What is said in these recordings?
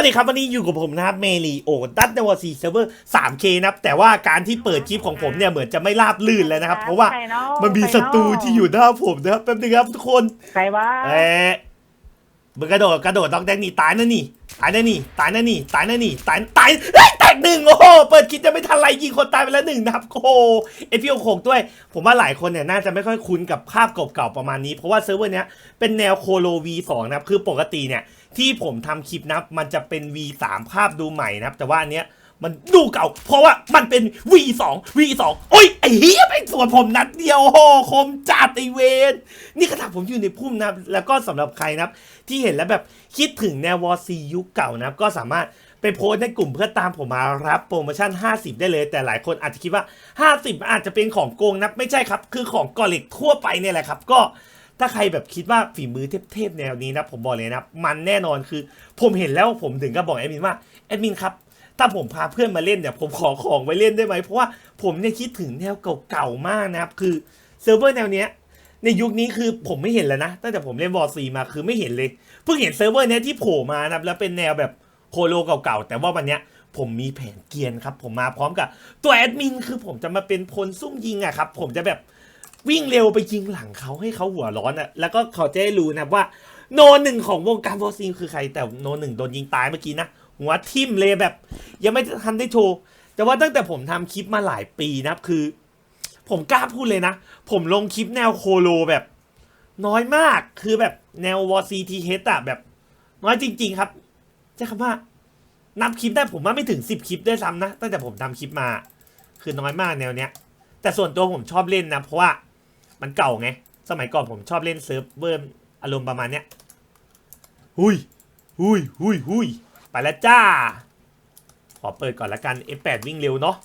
วัสดีครับ วันนี้อยู่กับผมนะครับเมลีโอดัตเนวซีเซิร์ฟเวอร์ 3K นะครับแต่ว่าการที่เปิดคลิปของผมเนี่ยเหมือนจะไม่ราบลื่นแล้วนะครับ เพราะว่าใคเนาะมันมีใครศัเนาะตรูที่อยู่หน้าผมนะครับแป๊บนึงครับทุกคนใครวะเอ๊ะมึงกระโดดกระโดดดอกแดงนี่ตายนะนี่ตายนะนี่ตายนะนี่ตายนะนี่ตายตายเฮ้ยแตกหนึ่งโอ้โหเปิดคลิปจะไม่ทันไรยิงคนตายไปแล้วหนึ่งนะครับโอ้โหเอพีโอโขกด้วย ผมว่าหลายคนเนี่ยน่าจะไม่ค่อยคุ้นกับภาพเก่าๆประมาณนี้ เพราะว่าเซิร์ฟเวอร์เนี้ยเป็นแนวโคโล V2 นะครับคือปกติเนี่ย ที่ผมทำคลิปนับมันจะเป็น V3 ภาพดูใหม่นะครับ แต่ว่าอันเนี้ยมันดูเก่า เพราะว่ามันเป็น V2 V2 โอ้ยไอ้เหี้ยไปส่วนผมนัดเดียวโหคมจัดไอเวนนี่ขนาดผมอยู่ในพุ่มนะครับ แล้วก็สำหรับใครนะครับ ที่เห็นแล้วแบบคิดถึงแนววอซียุคเก่านะครับ ก็สามารถไปโพสในกลุ่มเพื่อตามผมมารับโปรโมชั่น 50 ได้เลย แต่หลายคนอาจจะคิดว่า 50 อาจจะเป็นของโกงนะไม่ใช่ครับ คือของกอเล็กทั่วไปเนี่ยแหละครับ ก็ ถ้าใครแบบคิดว่าฝีมือเทพๆแนวนี้นะผมบอกเลยนะมันแน่นอนคือ ผมเห็นแล้วผมถึงก็บอกแอดมินว่าแอดมินครับถ้าผมพาเพื่อนมาเล่นเนี่ยผมขอของไว้เล่นได้ไหมเพราะว่าผมเนี่ยคิดถึงแนวเก่าๆมากนะครับ คือเซิร์ฟเวอร์แนวเนี้ยในยุคนี้คือผมไม่เห็นแล้วนะตั้งแต่ผมเล่นวอร์ซีมาคือไม่เห็นเลยเพิ่งเห็นเซิร์ฟเวอร์เนี้ยที่โผล่มานะครับแล้วเป็นแนวแบบโคโลเก่าๆแต่ว่าวันเนี้ยผมมีแผนเกียนครับ ผมมาพร้อมกับตัวแอดมินคือผมจะมาเป็นพลซุ่มยิงอะครับ ผมจะแบบ วิ่งเร็วไปยิงหลังเขาให้เขาหัวร้อนอะแล้วก็เขาจะได้รู้นะว่าโนหนึ่งของวงการวอร์ซีคือใครแต่โนหนึ่งโดนยิงตายเมื่อกี้นะ หัวทิ่มเลยแบบ ยังไม่ทันได้โชว์ แต่ว่าตั้งแต่ผมทำคลิปมาหลายปีนะคือ ผมกล้าพูดเลยนะ ผมลงคลิปแนวโคโลแบบ น้อยมากคือแบบแนววอซีทีเฮดอะแบบ น้อยจริง ๆ ครับใช้คำว่า นับคลิปได้ผมว่าไม่ถึงสิบคลิปด้วยซ้ำนะตั้งแต่ผมทำคลิปมา คือน้อยมากแนวเนี้ย แต่ส่วนตัวผมชอบเล่นนะเพราะว่า มันเก่าไง สมัยก่อนผมชอบเล่นเซิร์ฟเวอร์อารมณ์ประมาณเนี้ยหุยหุยหุยหุยไปแล้วจ้า ขอเปิดก่อนละกัน F8 วิ่งเร็วเนาะ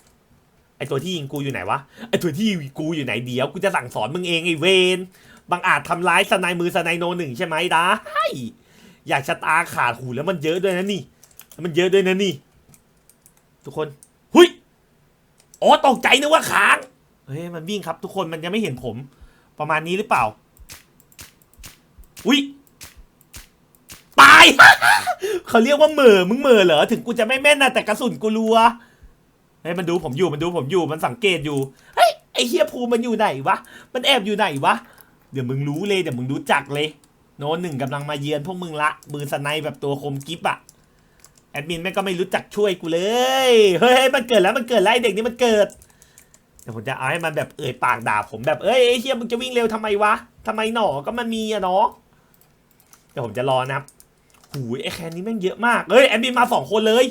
ไอตัวที่ยิงกูอยู่ไหนวะ ไอตัวที่ยิงกูอยู่ไหนเดี๋ยว กูจะสั่งสอนมึงเองไอเวนบางอาจทำร้ายสนายมือสนายโนหนึ่งใช่ไหมได้อยากชะตาขาดหูแล้วมันเยอะด้วยนะนี่ มันเยอะด้วยนะนี่ ทุกคน หุยอ๋อตกใจนึกว่าค้าง เฮ้ย มันวิ่งครับทุกคน มันยังไม่เห็นผม ประมาณนี้หรือเปล่า อุ้ยตาย เขาเรียกว่าเหม่อมึงเหม่อเหรอ ถึงกูจะไม่แม่นนะแต่กระสุนกูรัวเฮ้ยมันดูผมอยู่มันดูผมอยู่มันสังเกตอยู่เฮ้ยไอเฮียภูมันอยู่ไหนวะมันแอบอยู่ไหนวะเดี๋ยวมึงรู้เลยเดี๋ยวมึงรู้จักเลย โน้นหนึ่งกำลังมาเยือนพวกมึงละมือสไนแบบตัวคมกิฟอะแอดมินแม่งก็ไม่รู้จักช่วยกูเลยเฮ้ยมันเกิดแล้วมันเกิดแล้วไอเด็กนี่มันเกิด เดี๋ยวผมจะเอาให้มันแบบเอ่ยปากด่าผมแบบเอ้ยไอเฮียมึงจะวิ่งเร็วทำไมวะทำไมหนอก็มันมีอะเนาะเดี๋ยวผมจะรอนะครับหูยไอแคนนี้แม่งเยอะมากเฮ้ยแอดมินมาสองคนเลย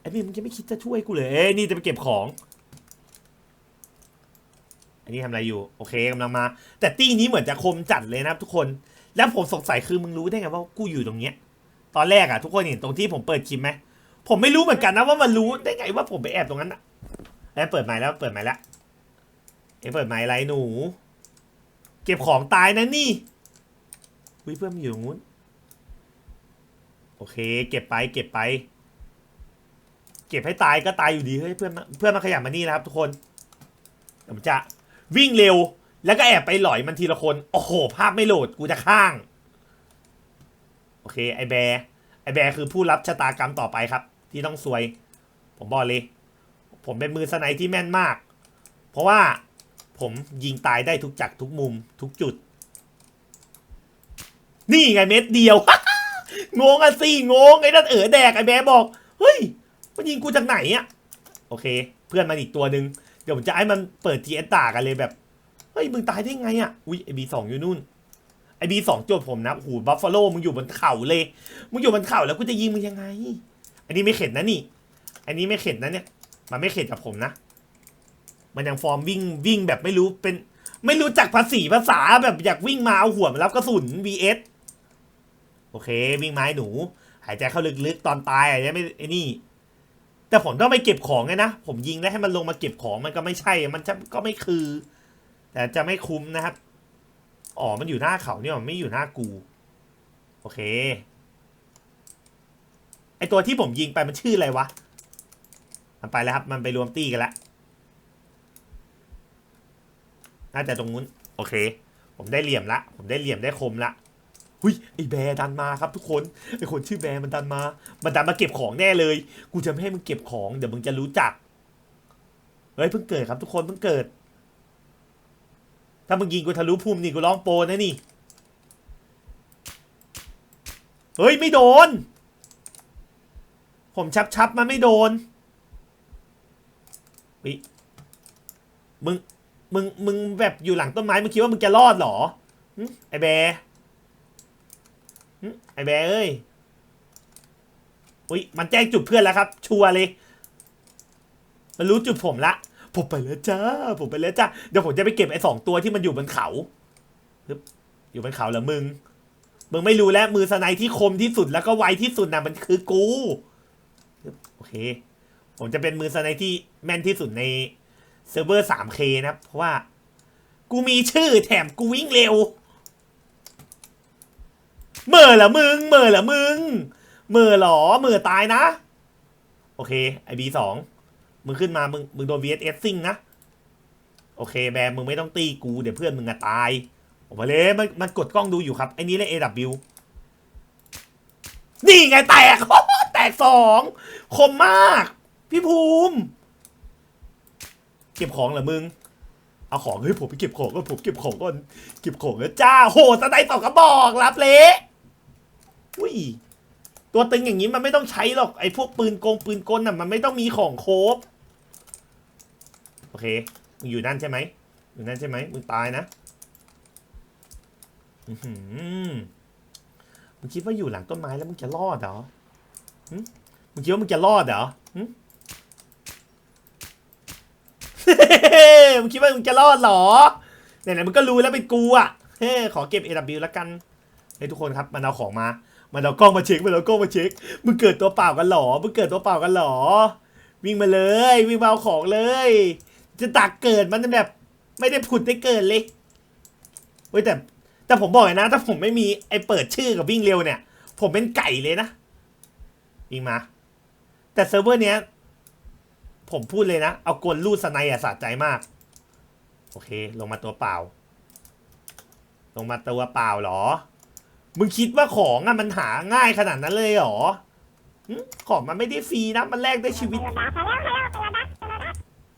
ไอ้พี่มึงจะไม่คิดจะช่วยกูเลยเอ้ยนี่จะไปเก็บของ อันนี้ทำอะไรอยู่ โอเคกำลังมา แต่ตี้นี้เหมือนจะคมจัดเลยนะครับทุกคน แล้วผมสงสัยคือมึงรู้ได้ไงว่ากูอยู่ตรงเนี้ย ตอนแรกอะทุกคนเห็นตรงที่ผมเปิดคลิปไหมผมไม่รู้เหมือนกันนะว่ามันรู้ได้ไงว่าผมไปแอบตรงนั้นอะไอ้ยเปิดไมค์แล้วเปิดไมค์แล้ว ไอเปิดไมค์ไรหนู เก็บของตายนะนี่วิเพื่อนมันอยู่งนู้นโอเค เก็บไปเก็บไป เก็บให้ตายก็ตายอยู่ดีเฮ้ยเพื่อนมาเพื่อนมาขยับมานี่นะครับทุกคนผมจะวิ่งเร็ว แล้วก็แอบไปหลอยมันทีละคน โอ้โห ภาพไม่โหลดกูจะข้าง โอเค ไอแบร์ไอแบร์คือผู้รับชะตากรรมต่อไปครับ ที่ต้องซวย ผมบอกเลย ผมเป็นมือสไนที่แม่นมาก เพราะว่า ผมยิงตายได้ทุกจักรทุกมุมทุกจุด นี่ไงเม็ดเดียว งงอะสิงงไอ้นั่นเออแดกไอ้แบร์บอก เฮ้ย มันยิงกูจากไหนอะโอเค เพื่อนมันอีกตัวหนึ่งเดี๋ยวผมจะให้มันเปิดทีเอสตากันเลยแบบ เฮ้ย มึงตายได้ไงอะอุ้ยไอบีสองอยู่นู่นไอบีสองโจทย์ผมนะหูบัฟฟาโลมึงอยู่บนเข่าเลย มึงอยู่บนเข่าแล้วกูจะยิงมึงยังไง อันนี้ไม่เข็ดนะนี่ อันนี้ไม่เข็ดนะเนี่ย มันไม่เข็ดกับผมนะ มันยังฟอร์มวิ่งวิ่งแบบไม่รู้เป็น ไม่รู้จักภาษีภาษาแบบอยากวิ่งมาเอาหัวมารับกระสุน vs โอเค วิ่งไม้หนู หายใจเข้าลึกๆตอนตายอะยังไม่ไอ้นี่ แต่ผมต้องไปเก็บของไงนะ ผมยิงได้ให้มันลงมาเก็บของมันก็ไม่ใช่ มันจะก็ไม่คือ แต่จะไม่คุ้มนะครับอ๋อมันอยู่หน้าเขาเนี่ยมันไม่อยู่หน้ากู โอเคไอตัวที่ผมยิงไปมันชื่ออะไรวะ มันไปแล้วครับ มันไปรวมตีกันแล้ว น่าจะตรงนู้น โอเค ผมได้เหลี่ยมละ ผมได้เหลี่ยมได้คมละหุยไอแบร์ดันมาครับทุกคนไอคนชื่อแบร์มันดันมา มันดันมาเก็บของแน่เลย กูจะไม่ให้มึงเก็บของเดี๋ยวมึงจะรู้จัก เฮ้ยเพิ่งเกิดครับทุกคนเพิ่งเกิด ถ้ามึงยิงกูทะลุภูมินี่กูร้องโปนะนี่ เฮ้ยไม่โดน ผมชับชับๆมันไม่โดนเฮ้ยมึง มึงมึงแบบอยู่หลังต้นไม้มึงคิดว่ามึงจะรอดเหรอไอแบไอแบเอ้ยอุ้ยมันแจ้งจุดเพื่อนแล้วครับ ชัวร์เลย มันรู้จุดผมละผมไปแล้วจ้าผมไปแล้วจ้าเดี๋ยวผมจะไปเก็บไอ้สองตัวที่มันอยู่บนเขาอยู่บนเขาเหรอมึงมึงไม่รู้แล้วมือสไนที่คมที่สุดแล้วก็ไวที่สุดนะมันคือกูโอเค ผมจะเป็นมือสไนที่แม่นที่สุดใน เซิร์ฟเวอร์ 3K นะครับ เพราะว่า กูมีชื่อแถมกูวิ่งเร็วเหม่อเหรอมึงเหม่อเหรอมึงเหม่อหรอเหม่อตายนะ โอเค ไอบีสองมึงขึ้นมา มึง มึงโดน VSS ซิงนะ โอเค แบมมึงไม่ต้องตีกู เดี๋ยวเพื่อนมึงอะตาย ออกมาเลย มัน มันกดกล้องดูอยู่ครับ ไอ้นี้เลย AW นี่ไงแตก แตกสอง คมมาก พี่ภูมิ เก็บของเหรอมึง เอาของเฮ้ยผมไปเก็บของก่อนผมเก็บของก่อนเก็บของแล้วจ้าโหสไนด์สองกระบอกรับเละอุ้ยตัวตึงอย่างนี้มันไม่ต้องใช้หรอกไอ้พวกปืนโกงปืนกลน่ะมันไม่ต้องมีของโคบโอเคมึงอยู่นั่นใช่ไหมอยู่นั่นใช่ไหมมึงตายนะอือมึงคิดว่าอยู่หลังต้นไม้แล้วมึงจะรอดเหรอมึงคิดว่ามึงจะรอดเหรอหึ มึงคิดว่ามึงจะรอดเหรอไหนๆมึงก็รู้แล้วเป็นกูอะเฮ้ขอเก็บ AW แล้วกันเฮ้ทุกคนครับมันเอาของมา มันเอากล้องมาเช็คมันเอากล้องมาเช็คมึงเกิดตัวเปล่ากันเหรอมึงเกิดตัวเปล่ากันเหรอ วิ่งมาเลย วิ่งมาเอาของเลย จะตักเกิดมันแบบ ไม่ได้ผุดได้เกิดเลยเฮ้ยแต่แต่ผมบอกเลยนะ ถ้าผมไม่มีไอ้เปิดชื่อกับวิ่งเร็วเนี่ย ผมเป็นไก่เลยนะวิ่งมา แต่เซิร์ฟเวอร์เนี้ย ผมพูดเลยนะ เอากลลูดสไนอะสะใจมาก โอเค ลงมาตัวเปล่า ลงมาตัวเปล่าเหรอ มึงคิดว่าของอะมันหาง่ายขนาดนั้นเลยเหรอหึของมันไม่ได้ฟรีนะ มันแลกได้วยชีวิต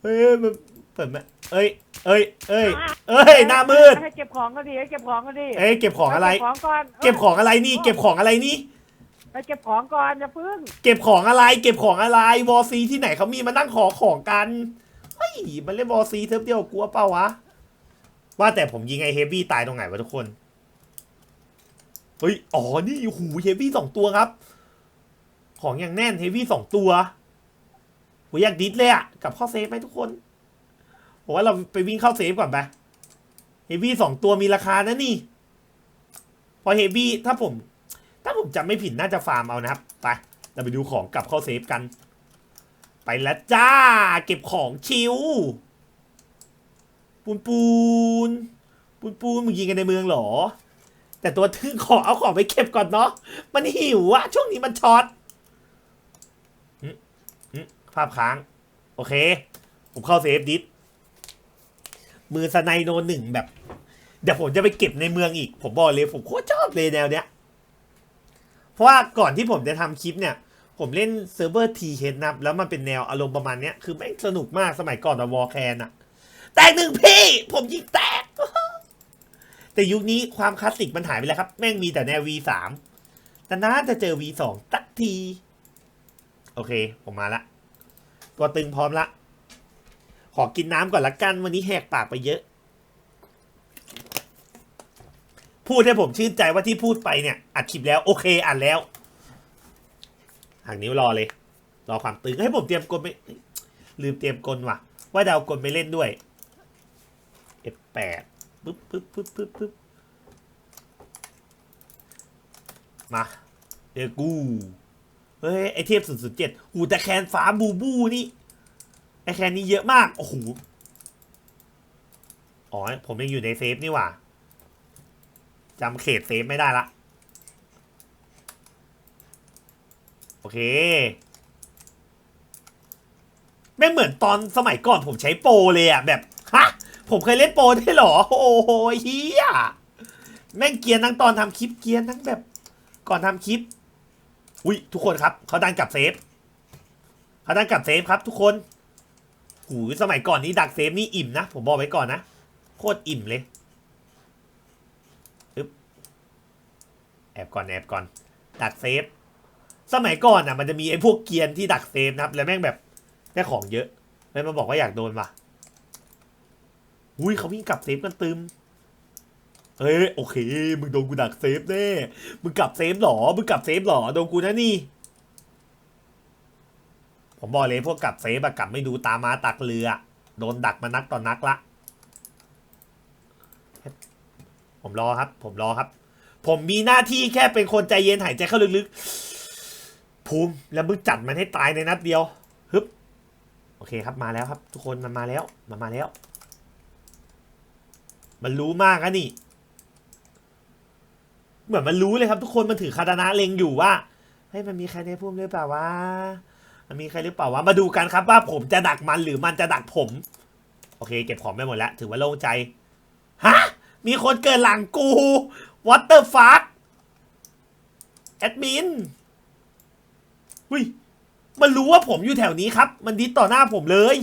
เฮ้ยมันเปิดมาเอ้ย เอ้ย เอ้ย เอ้ย หน้ามืดให้เก็บของก็ดีให้เก็บของก็ดี เอ้ย เก็บของอะไร เก็บของก่อนเก็บของอะไรนี่ เก็บของอะไรนี่ ไปเก็บของก่อนอย่าพึ่งเก็บของอะไร เก็บของอะไรวอซีที่ไหนเขามีมานั่งขอของกันเฮ้ยมันเล่นวอซีเทิร์ฟเดียวกลัวเปล่าวะว่าแต่ผมยิงไอเฮฟวี่ตายตรงไหนวะทุกคนเฮ้ยอ๋อนี่หูเฮฟวี่สองตัวครับ ของอย่างแน่นเฮฟวี่สองตัวผมอยากดิสเลยอะกับข้าเซฟไหมทุกคนผมว่าเราไปวิ่งเข้าเซฟก่อนไปเฮฟวี่สองตัวมีราคานะนี่ พอเฮฟวี่ถ้าผม ถ้าผมจำไม่ผิดน่าจะฟาร์มเอานะครับ ไป เราไปดูของกลับเข้าเซฟกัน ไปแล้วจ้า เก็บของชิว ปูนปูน ปูนปูนมึงยิงกันในเมืองเหรอ แต่ตัวทึ่งขอเอาของไปเก็บก่อนเนาะ มันหิวอะช่วงนี้มันช็อตภาพค้าง โอเค ผมเข้าเซฟดิสมือสไนโนหนึ่งแบบ เดี๋ยวผมจะไปเก็บในเมืองอีก ผมบอกเลยผมโคตรชอบเลยแนวเนี้ย เพราะว่าก่อนที่ผมจะทำคลิปเนี่ย ผมเล่นเซิร์ฟเวอร์ทีเฮดนับ แล้วมันเป็นแนวอารมณ์ประมาณเนี้ย คือแม่งสนุกมากสมัยก่อนอะวอลแคนอะแตกหนึ่งพี่ ผมยิงแตก แต่ยุคนี้ความคลาสสิกมันหายไปแล้วครับ แม่งมีแต่แนว V3 แต่น่าจะเจอ V2 ตักที โอเค ผมมาละ ตัวตึงพร้อมละ ขอกินน้ำก่อนละกัน วันนี้แหกปากไปเยอะ พูดให้ผมชื่นใจว่าที่พูดไปเนี่ยอัดคลิปแล้วโอเคอ่านแล้วห่างนิ้วรอเลย รอความตึงให้ผมเตรียมกลไปลืมเตรียมกลว่ะ ว่าจะเอากลไปเล่นด้วย F8 ปึ๊บปึ๊บปึ๊บปึ๊บปึ๊บมาเดกูเฮ้ยไอเทพศูนย์ศูนย์เจ็ดหูแต่แคนฟ้าบูบูนี่ไอแคนนี้เยอะมากโอ้โหอ๋อผมยังอยู่ในเซฟนี่หว่า จำเขตเซฟไม่ได้ละ โอเคไม่งเหมือนตอนสมัยก่อนผมใช้โปรเลยอะแบบฮะผมเคยเล่นโปรได้หรอ โอ้โหเฮียแม่งเกียนทั้งตอนทำคลิปเกียนทั้งแบบ ก่อนทำคลิป อุ้ยทุกคนครับเขาดันกลับเซฟเขาดันกลับเซฟครับ ทุกคนหูสมัยก่อนนี้ดักเซฟนี่อิ่มนะ ผมบอกไว้ก่อนนะ โคตรอิ่มเลยอึ๊บ แอบก่อนแอบก่อน ดักเซฟ สมัยก่อนอะมันจะมีไอ้พวกเกียนที่ดักเซฟนะครับ แล้วแม่งแบบได้ของเยอะเลยมาบอกว่าอยากโดนว่ะอุ้ยเขาวิ่งกลับเซฟกันตึมเอ้ยโอเค มึงโดนกูดักเซฟแน่ มึงกลับเซฟหรอ มึงกลับเซฟหรอ โดนกูนะนี่ ผมบอกเลยพวกกลับเซฟอะกลับไม่ดูตามาตักเรือ โดนดักมานักต่อนนักละ ผมรอครับ ผมรอครับ ผมมีหน้าที่แค่เป็นคนใจเย็นหายใจเข้าลึกๆ ภูมิแล้วมึงจัดมันให้ตายในนัดเดียวฮึบโอเคครับมาแล้วครับ ทุกคนมันมาแล้วมันมาแล้ว มันรู้มากนะนี่ เหมือนมันรู้เลยครับ ทุกคนมันถือคาตานะเล็งอยู่ว่าเฮ้ยมันมีใครในพุ่มหรือเปล่าวะมันมีใครหรือเปล่าวะมาดูกันครับว่าผมจะดักมันหรือมันจะดักผม โอเค เก็บของไปหมดแล้ว ถือว่าโล่งใจฮะมีคนเกิดหลังกู วอเตอร์ฟาร์แอดมินหุยมันรู้ว่าผมอยู่แถวนี้ครับ มันดิสต่อหน้าผมเลย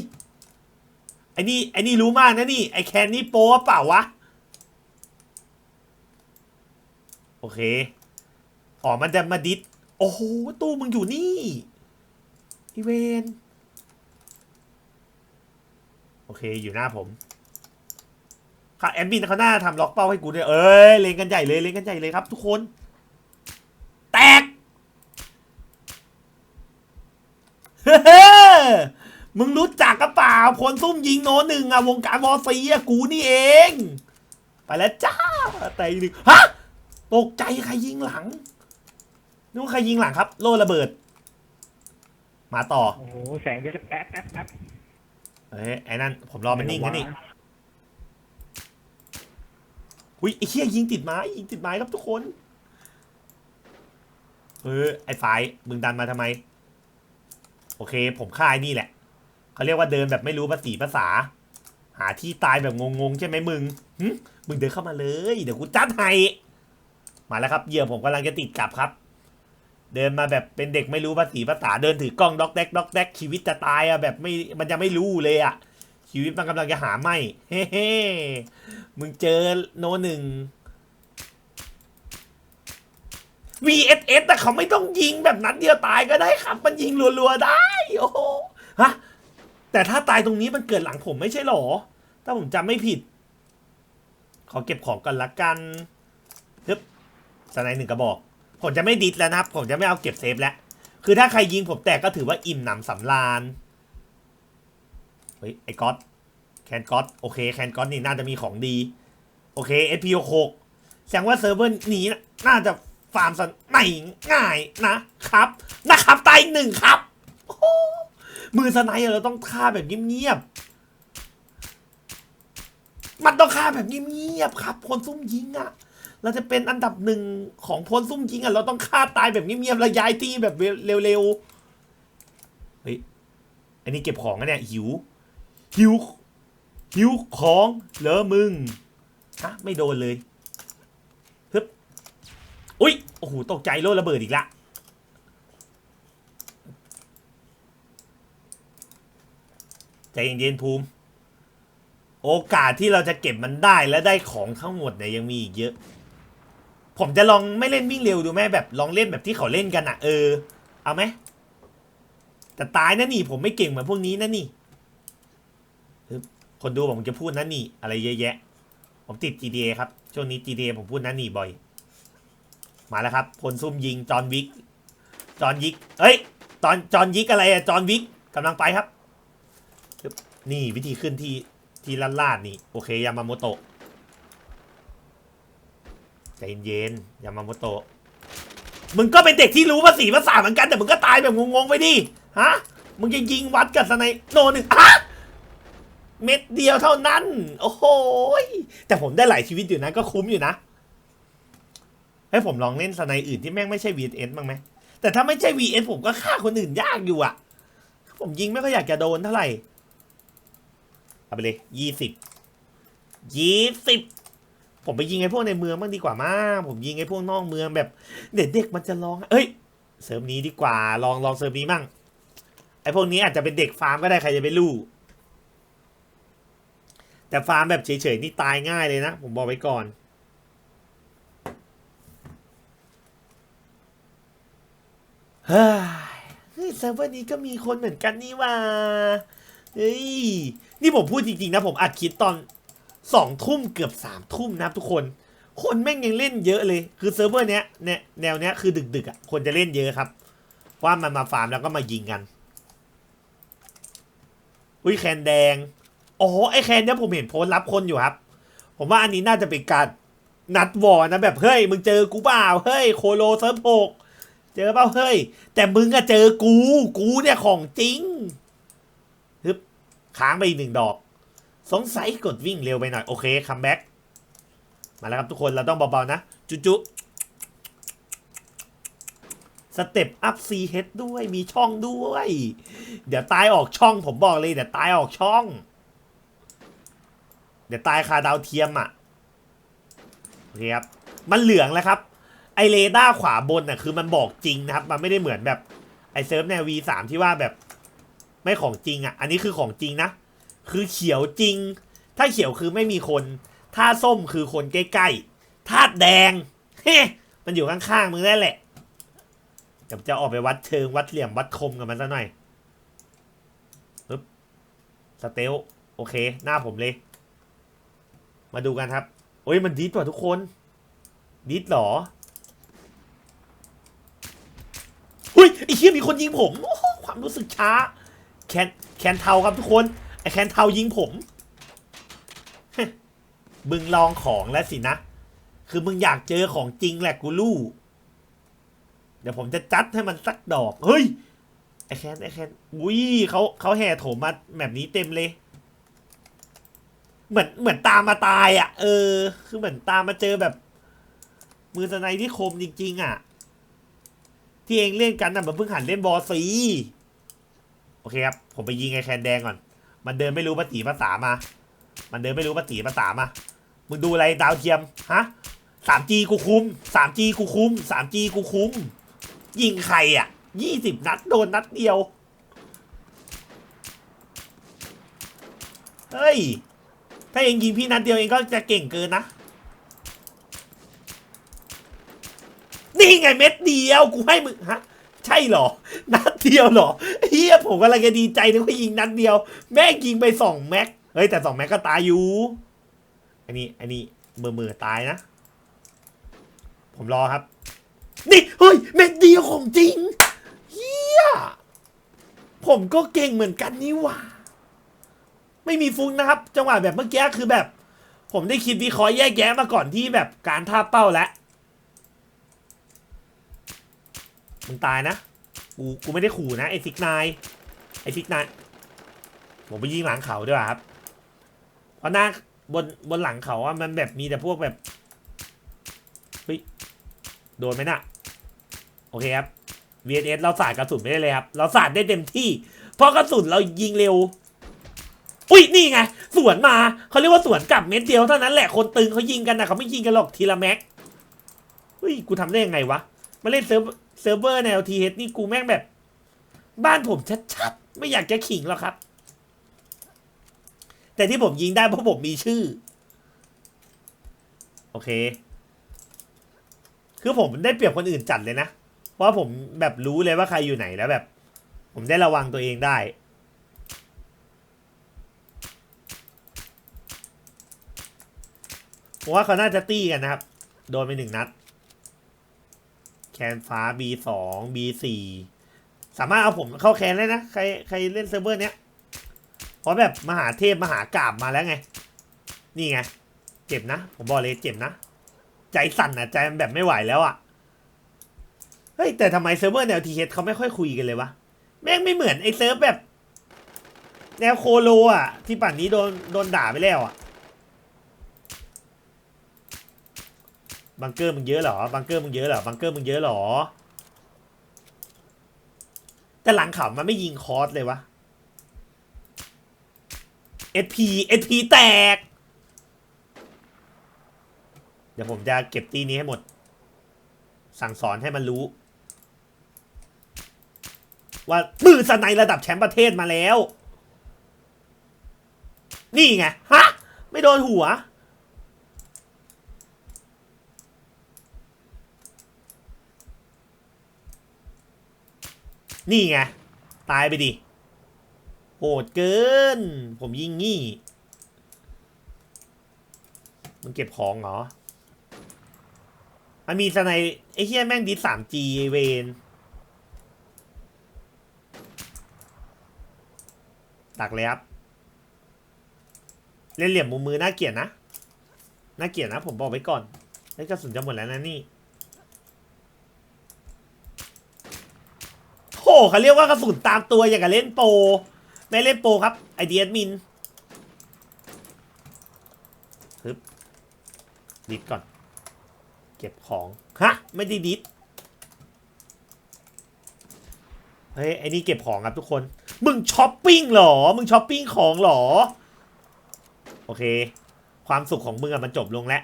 ไอ้นี่ไอ้นี่รู้มากนะนี่ไอ้แคนนี่โป้เปล่าวะ โอเคอ๋อมันจะมาดิสโอ้โหตู้มึงอยู่นี่อีเวนโอเคอยู่หน้าผม ค่ะแอมบินเขาหน้าทำล็อกเป้าให้กูเนี่ยเอ้ยเล่นกันใหญ่เลยเล่นกันใหญ่เลยครับ ทุกคน แตกเฮ้อมึงรู้จักกระเปล่าพลซุ่มยิงโนหนึ่งอะวงการวอซีอะกูนี่เอง ไปแล้วจ้าแต่อีกหนึ่งฮะตกใจใครยิงหลังนึกว่าใครยิงหลังครับ โล่ระเบิด มาต่อ โอ้โห แสงจะแป๊บแป๊บแป๊บเอ้ยไอ้นั่น ผมรอมันนิ่งแค่นี่ อุ้ยไอ้เหี้ยยิงติดไม้ยิงติดไม้ครับทุกคนเออไอ้ฝ่ายมึงดันมาทำไม โอเค ผมฆ่าไอ้นี่แหละเขาเรียกว่าเดินแบบไม่รู้ภาษีภาษา หาที่ตายแบบงงๆใช่ไหมมึงหึมึงเดินเข้ามาเลยเดี๋ยวกูจัดให้มาแล้วครับเหยื่อผมกำลังจะติดกลับครับ เดินมาแบบเป็นเด็กไม่รู้ภาษีภาษาเดินถือกล้องด็อกแดกด็อกแดกชีวิตจะตายอะแบบไม่มันจะไม่รู้เลยอะ ชีวิตมันกำลังจะหาไม่เฮ้เฮ้มึงเจอโนหนึ่ง VSS แต่เขาไม่ต้องยิงแบบนั้นเดียวตายก็ได้ครับ มันยิงรัวๆได้ โอ้โหฮะ แต่ถ้าตายตรงนี้มันเกิดหลังผมไม่ใช่หรอ ถ้าผมจำไม่ผิด ขอเก็บของกันละกันฮึบสไนด์หนึ่งกระบอก ผมจะไม่ดิดแล้วนะครับ ผมจะไม่เอาเก็บเซฟแล้ว คือถ้าใครยิงผมแตกก็ถือว่าอิ่มหนำสำราญ เฮ้ยไอ้ก๊อตแคนก๊อตโอเคแคนก๊อตนี่น่าจะมีของดี โอเค SPO 6แสดงว่าเซิร์ฟเวอร์นี้น่าจะฟาร์มสันไม่ง่ายนะครับ นะครับตายหนึ่งครับ มือสไนด์เราต้องฆ่าแบบเงียบๆมันต้องฆ่าแบบเงียบๆครับคนซุ่มยิงอะเราจะเป็นอันดับหนึ่งของพลซุ่มยิงอะเราต้องฆ่าตายแบบเงียบๆแล้วย้ายที่แบบเร็วๆเฮ้ยอันนี้เก็บของนะเนี่ยหิว หิวหิวของเหรอมึงฮะไม่โดนเลยฮึบอุ้ยโอ้โหตกใจโลดระเบิดอีกละใจเย็นๆภูมิ โอกาสที่เราจะเก็บมันได้และได้ของทั้งหมดเนี่ยยังมีอีกเยอะ ผมจะลองไม่เล่นวิ่งเร็วดูไหมแบบลองเล่นแบบที่เขาเล่นกันอะเออ เอาไหมแต่ตายนะนี่ผมไม่เก่งเหมือนพวกนี้นะนี่ คนดูผมจะพูดนะนี่ อะไรเยอะแยะ ผมติด GTA ครับ ช่วงนี้ GTA ผมพูดนะนี่บ่อย มาแล้วครับพลซุ่มยิงจอห์นวิกจอห์นยิกเอ้ย ตอนจอห์นยิกอะไรอะจอห์นวิกกำลังไปครับ นี่วิธีขึ้นที่ที่ลาดลาดนี่ โอเค ยามาโมโตะใจเย็นๆยามาโมโตะมึงก็เป็นเด็กที่รู้ภาษีภาษาเหมือนกันแต่มึงก็ตายแบบงงๆไปดิ ฮะ มึงจะยิงวัดกับสไนโนหนึ่งอะ เม็ดเดียวเท่านั้น โอ้โหแต่ผมได้หลายชีวิตอยู่นะ ก็คุ้มอยู่นะ ให้ผมลองเล่นสไนอื่นที่แม่งไม่ใช่ VS บ้างไหม แต่ถ้าไม่ใช่ VS ผมก็ฆ่าคนอื่นยากอยู่อะผมยิงไม่ค่อยอยากจะโดนเท่าไหร่ เอาไปเลยยี่สิบยี่สิบผมไปยิงไอ้พวกในเมืองบ้างดีกว่ามาก ผมยิงไอ้พวกนอกเมืองแบบ เด็กเด็กๆมันจะร้อง เอ้ย เสริมนี้ดีกว่า ลองลองเสริมนี้มั่ง ไอ้พวกนี้อาจจะเป็นเด็กฟาร์มก็ได้ใครจะไปรู้ แต่ฟาร์มแบบเฉยๆนี่ตายง่ายเลยนะ ผมบอกไว้ก่อนเฮ้ยเซิร์ฟเวอร์นี้ก็มีคนเหมือนกันนี่ว่าเฮ้ยนี่ผมพูดจริงๆนะผมอัดคลิปตอนสองทุ่มเกือบสามทุ่มนะครับทุกคน คนแม่งยังเล่นเยอะเลย คือเซิร์ฟเวอร์เนี้ยเนี่ยแนวเนี้ยคือดึกๆอะคนจะเล่นเยอะครับ ว่ามันมาฟาร์มแล้วก็มายิงกัน อุ้ยแคนแดง อ๋อไอแคนเนี้ยผมเห็นโพสรับคนอยู่ครับ ผมว่าอันนี้น่าจะเป็นการนัดวอนะแบบเฮ้ยมึงเจอกูเปล่าเฮ้ยโคโลเซิร์ฟหกเจอเปล่าเฮ้ย แต่มึงอะเจอกู กูเนี่ยของจริงฮึบค้างไปอีกหนึ่งดอก สงสัยกดวิ่งเร็วไปหน่อย โอเคคัมแบ็กมาแล้วครับทุกคนเราต้องเบาๆนะ จุจุสเต็ปอัพซีเฮดด้วยมีช่องด้วย เดี๋ยวตายออกช่องผมบอกเลยเดี๋ยวตายออกช่อง เดี๋ยวตายคาดาวเทียมอะโอเคครับมันเหลืองแล้วครับ ไอเรดาร์ขวาบนน่ะคือมันบอกจริงนะครับ มันไม่ได้เหมือนแบบไอเซิร์ฟแนว V3 ที่ว่าแบบไม่ของจริงอะ อันนี้คือของจริงนะ คือเขียวจริง ถ้าเขียวคือไม่มีคน ถ้าส้มคือคนใกล้ๆถ้าแดง เฮ้มันอยู่ข้างๆมึงนั่นแหละเดี๋ยวจะออกไปวัดเชิงวัดเหลี่ยมวัดคมกับมันซะหน่อยปึ๊บสเตลโอเค หน้าผมเลย มาดูกันครับโอ้ยมันดิสว่ะทุกคนดิสหรอหุ้ยไอ้เหี้ยมีคนยิงผมความรู้สึกช้า แคนแคนเทาครับทุกคนไอ้แคนเทายิงผมมึงลองของแล้วสินะคือมึงอยากเจอของจริงแหละกูรู้เดี๋ยวผมจะจัดให้มันสักดอก เฮ้ย ไอ้แคนไอ้แคนอุ้ยเขาเขาแห่โถมมาแบบนี้เต็มเลย เหมือนเหมือนตามมาตายอะ เออ คือเหมือนตามมาเจอแบบ มือสไนที่คมจริง ๆ อะ ที่เองเล่นกันน่ะมันเพิ่งหันเล่นบอสซีโอเคครับ ผมไปยิงไอ้แคนแดงก่อน มันเดินไม่รู้ภาษีภาษามา มันเดินไม่รู้ภาษีภาษามา มึงดูอะไรดาวเทียม ฮะ 3G กูคุ้ม 3G กูคุ้ม 3G กูคุ้มยิงใครอะ20นัดโดนนัดเดียว เฮ้ย ถ้าเองยิงพี่นัดเดียวเองก็จะเก่งเกินนะ นี่ไงเม็ดเดียวกูให้มึงฮะ ใช่เหรอ นัดเดียวเหรอเฮียผมกำลังจะดีใจนึกว่ายิงนัดเดียว แม่งยิงไปสองแม็ก เฮ้ยแต่สองแม็กก็ตายอยู่ อันนี้อันนี้มือมือตายนะ ผมรอครับ นี่เฮ้ยเม็ดเดียวของจริงเฮียผมก็เก่งเหมือนกันนี่หว่า ไม่มีฟุ้งนะครับ จังหวะแบบเมื่อกี้คือแบบ ผมได้คิดวิเคราะห์แยกแยะมาก่อนที่แบบการท่าเป้าแล้วมึงตายนะ กูกูไม่ได้ขู่นะไอ้ซิกนายไอ้ซิกนายผมไปยิงหลังเขาด้วยครับเพราะหน้าบนบนหลังเขาอะมันแบบมีแต่พวกแบบเฮ้ยโดนไหมน่ะโอเคครับ VNS เราสาดกระสุนไม่ได้เลยครับ เราสาดได้เต็มที่ เพราะกระสุนเรายิงเร็ว อุ้ยนี่ไง สวนมาเขาเรียกว่าสวนกลับเม็ดเดียวเท่านั้นแหละคนตึงเขายิงกันนะเขาไม่ยิงกันหรอกทีละแม็กเฮ้ยกูทำได้ยังไงวะมาเล่นเซิร์ฟเซิร์ฟเวอร์แนวทีเฮดนี่กูแม่งแบบ บ้านผมชัดๆไม่อยากจะขิงหรอกครับ แต่ที่ผมยิงได้เพราะผมมีชื่อ โอเค คือผมได้เปรียบคนอื่นจัดเลยนะ เพราะว่าผมแบบรู้เลยว่าใครอยู่ไหนแล้วแบบ ผมได้ระวังตัวเองได้ ผมว่าเขาน่าจะตี้กันนะครับ โดนไปหนึ่งนัด แคนฟ้า B2 B4 สามารถเอาผมเข้าแคนได้นะ ใครใครเล่นเซิร์ฟเวอร์เนี้ย เพราะแบบมหาเทพมหากราบมาแล้วไง นี่ไง เจ็บนะ ผมบอกเลยเจ็บนะ ใจสั่นอะใจมันแบบไม่ไหวแล้วอะ เฮ้ย แต่ทำไมเซิร์ฟเวอร์แนวทีเเขาไม่ค่อยคุยกันเลยวะ แม่งไม่เหมือนไอเซิร์ฟแบบ แนวโคโลอะ ที่ป่านนี้โดนโดนด่าไปแล้วอะ บังเกอร์มึงเยอะเหรอ บังเกอร์มึงเยอะเหรอ บังเกอร์มึงเยอะเหรอ แต่หลังเขามันไม่ยิงคอร์สเลยวะ SP SP แตก เดี๋ยวผมจะเก็บตีนี้ให้หมด สั่งสอนให้มันรู้ ว่ามือสไนระดับแชมป์ประเทศมาแล้ว นี่ไง ฮะ ไม่โดนหัว นี่ไง ตายไปดิโหดเกิน ผมยิงงี้ มึงเก็บของเหรอ มันมีสไนไอ้เฮียแม่งดิสามจีเวนตักเลยครับ เล่นเหลี่ยมมุมมือน่าเกลียดนะ น่าเกลียดนะ ผมบอกไว้ก่อนไอ้กระสุนจะหมดแล้วนะนี่ โห เขาเรียกว่ากระสุนตามตัวอย่างกับเล่นโปไม่เล่นโปครับไอเดียมินฮึบดิดก่อน เก็บของ ฮะ ไม่ได้ดิดเฮ้ยไอ้นี่เก็บของครับทุกคน มึงช้อปปิ้งเหรอ มึงช้อปปิ้งของเหรอ โอเค ความสุขของมึงอะมันจบลงแล้ว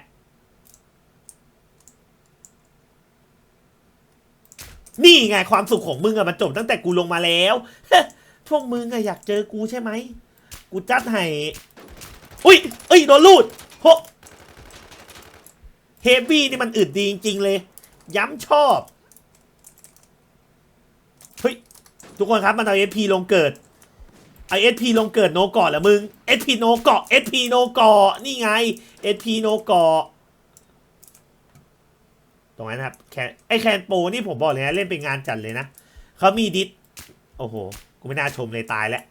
นี่ไงความสุขของมึงอะมันจบตั้งแต่กูลงมาแล้วพวกมึงอะอยากเจอกูใช่ไหมกูจัดให้อุ้ยเอ้ยโดนลูดโหเฮฟวี่นี่มันอึดดีจริง ๆ เลย ย้ำชอบเฮ้ยทุกคนครับมันเอาเอพีลงเกิดไอเอพีลงเกิดโนเกาะเหรอมึงเอพีโนเกาะเอพีโนเกาะนี่ไงเอพีโนเกาะ ตรงนั้นนะครับแคนไอแคนโปนี่ผมบอกเลยนะเล่นเป็นงานจัดเลยนะเขามีดิสโอ้โหกูไม่น่าชมเลยตายแล้ว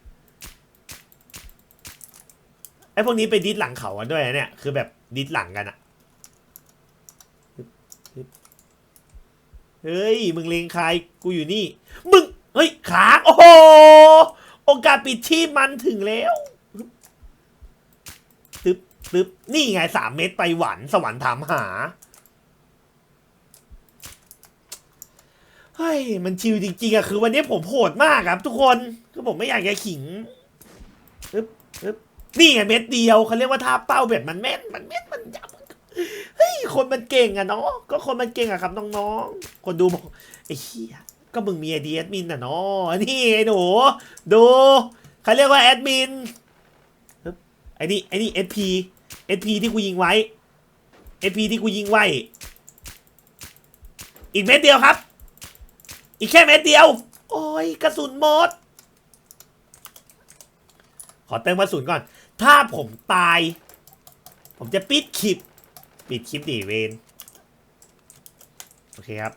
ไอพวกนี้ไปดิสหลังเขากันด้วยนะเนี่ยคือแบบดิสหลังกันอะเฮ้ยมึงเลงใครกูอยู่นี่มึงเฮ้ยขาโอ้โหโอกาสปิดชีพมันถึงแล้วตึ๊บตึ๊บนี่ไงสามเม็ดไปหวันสวรรค์ถามหา เฮ้ยมันชิลจริงๆอะคือวันนี้ผมโหดมากครับทุกคนคือผมไม่อยากจะขิงตึ๊บตึ๊บนี่ไงเม็ดเดียวเขาเรียกว่าท่าเป้าแบบมันแม่นมันแม่นมันยับเฮ้ยคนมันเก่งอะเนาะก็คนมันเก่งอะครับน้องๆคนดูบอกไอ้เหี้ยก็มึงมีไอดีแอดมินอะเนาะนี่ไอ้หนูดูเขาเรียกว่าแอดมินปึ๊บไอ้นี่ไอ้นี่เอสพีเอสพีที่กูยิงไว้เอสพีที่กูยิงไว้ อีกเม็ดเดียวครับ อีกแค่เม็ดเดียว โอ้ยกระสุนหมด ขอเติมกระสุนก่อน ถ้าผมตาย ผมจะปิดคลิป ปิดคลิปดิเวนโอเคครับ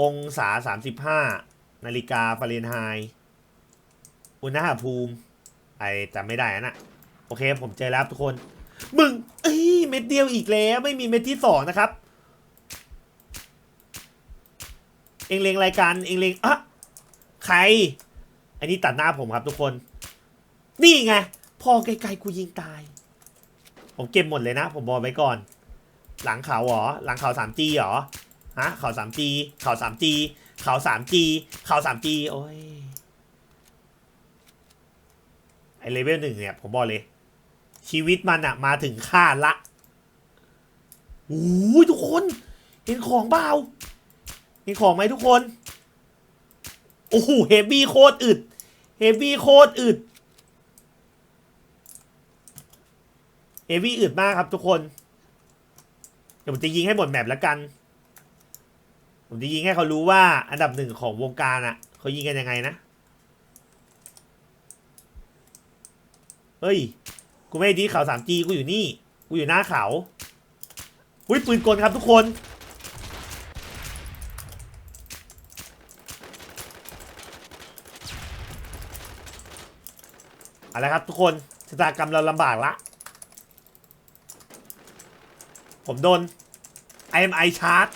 องศาสามสิบห้านาฬิกาฟาเรนไฮต์อุณหภูมิ ไอจำไม่ได้อะนะโอเค ผมเจอแล้วทุกคน มึงเอ้ยเม็ดเดียวอีกแล้ว ไม่มีเม็ดที่สองนะครับ เองเลงรายการเองเลงอะใคร อันนี้ตัดหน้าผมครับทุกคน นี่ไง พอไกลๆกูยิงตาย ผมเก็บหมดเลยนะ ผมบอกไว้ก่อน หลังเขาเหรอ หลังเขาสามจีหรอ ฮะ เขาสามจีเขาสามจีเขาสามจีเขาสามจีโอ้ย ไอเลเวลหนึ่งเนี่ย ผมบอกเลย ชีวิตมันอะมาถึงคาดละโอ้ยทุกคน เห็นของเปล่า เห็นของไหมทุกคน โอ้โหเฮฟวี่โคตรอึดเฮฟวี่โคตรอึดเฮฟวี่อึดมากครับทุกคน เดี๋ยวผมจะยิงให้หมดแมปแล้วกัน ผมจะยิงให้เขารู้ว่าอันดับหนึ่งของวงการอะ่ะเขายิงกันยังไงนะ เฮ้ย กูไม่ด้ดีเขาสามจีกูอยู่นี่ กูอยู่หน้าเขาอุ้ยปืนกลครับทุกคน อาละครับทุกคนชะตากรรมเราลำบากละ ผมโดน IMI ชาร์จ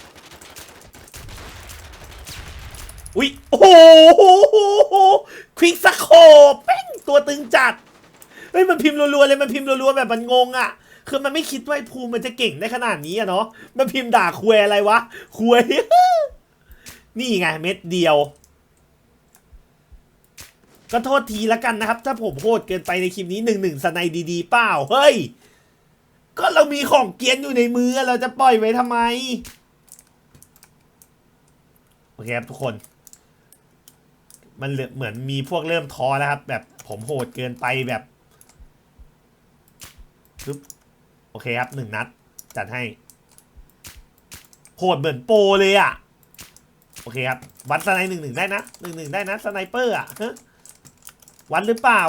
อุ๊ยโอ้โหควิกสโคปเป้งตัวตึงจัด เฮ้ย มันพิมพ์รัวๆเลย มันพิมพ์รัวๆแบบมันงงอะ่ะ คือมันไม่คิดว่าภูมิมันจะเก่งได้ขนาดนี้อะเนาะ มันพิมพ์ด่าคุยอะไรวะคุยนี่ไงเม็ดเดียว ก็โทษทีละกันนะครับ ถ้าผมโหดเกินไปในคลิปนี้หนึ่งหนึ่งสไนดีๆเปล่าเฮ้ย ก็เรามีของเกียนอยู่ในมือเราจะปล่อยไว้ทำไม โอเคครับทุกคน มันเหมือนมีพวกเริ่มท้อแล้วครับ แบบผมโหดเกินไปแบบปึ๊บโอเคครับหนึ่งนัด จัดให้โหดเหมือนโปรเลยอะ่ะ โอเคครับ วัดสไนหนึ่งหนึ่งได้นะหนึ่งหนึ่งได้นะสไนเปอร์อะฮะ วัดหรือเปล่า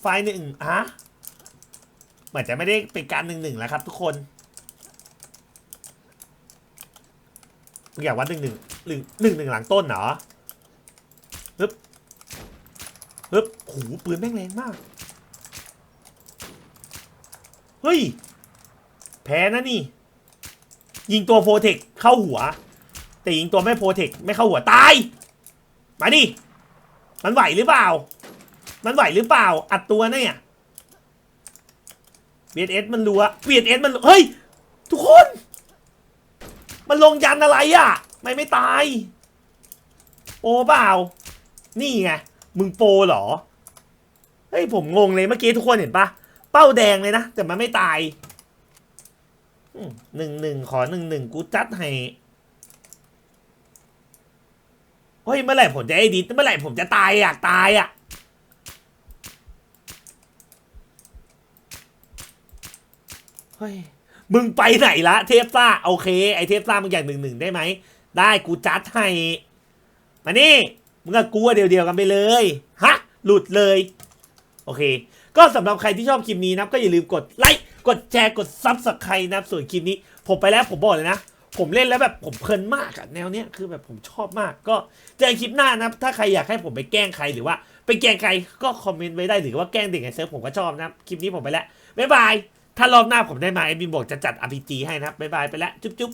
ไฟหนึ่งฮะเหมือนจะไม่ได้เป็นการหนึ่งหนึ่งแล้วครับ ทุกคนมึงอยากวัดหนึ่งหนึ่งหนึ่งหนึ่งหนึ่งหลังต้นเหรอฮึบฮึบโหปืนแม่งแรงมาก เฮ้ย แพ้นะนี่ ยิงตัวโฟเทคเข้าหัว แต่ยิงตัวไม่โปรเทคไม่เข้าหัวตาย มาดิ มันไหวหรือเปล่า มันไหวหรือเปล่า อัดตัวเนี่ย VS มันรัว VS มันรัวเฮ้ย ทุกคน มันลงยันอะไรอะ ไม่ไม่ตาย โปเปล่า นี่ไง มึงโปเหรอ เฮ้ย ผมงงเลยเมื่อกี้ทุกคนเห็นปะเป้าแดงเลยนะ แต่มันไม่ตายหนึ่งหนึ่งขอหนึ่งหนึ่งกูจัดให้ เฮ้ย เมื่อไหร่ผมจะไอ้ดิเมื่อไหร่ผมจะตายอยากตายอะเฮ้ย มึงไปไหนละเทพซ่าโอเค ไอเทพซ่ามึงอยากหนึ่งหนึ่งได้ไหม ได้กูจัดให้มานี่มึงกับกูอะเดียวๆกันไปเลยฮะหลุดเลย โอเค ก็สำหรับใครที่ชอบคลิปนี้นะก็อย่าลืมกดไลค์กดแชร์กดซับสไครต์นะครับส่วนคลิปนี้ ผมไปแล้วผมบอกเลยนะ ผมเล่นแล้วแบบผมเพลินมากอะแนวเนี้ยคือแบบผมชอบมาก ก็เจอกันคลิปหน้านะถ้าใครอยากให้ผมไปแกล้งใครหรือว่า ไปแกล้งใครก็คอมเมนต์ไว้ได้หรือว่าแกล้งเด็กในเซิร์ฟผมก็ชอบนะคลิปนี้ผมไปแล้วบ๊ายบาย ถ้ารอบหน้าผมได้มาไอ้บินบอกจะจัด RPG ให้นะครับบ๊ายบายไปแล้วจุ๊บจุ๊บ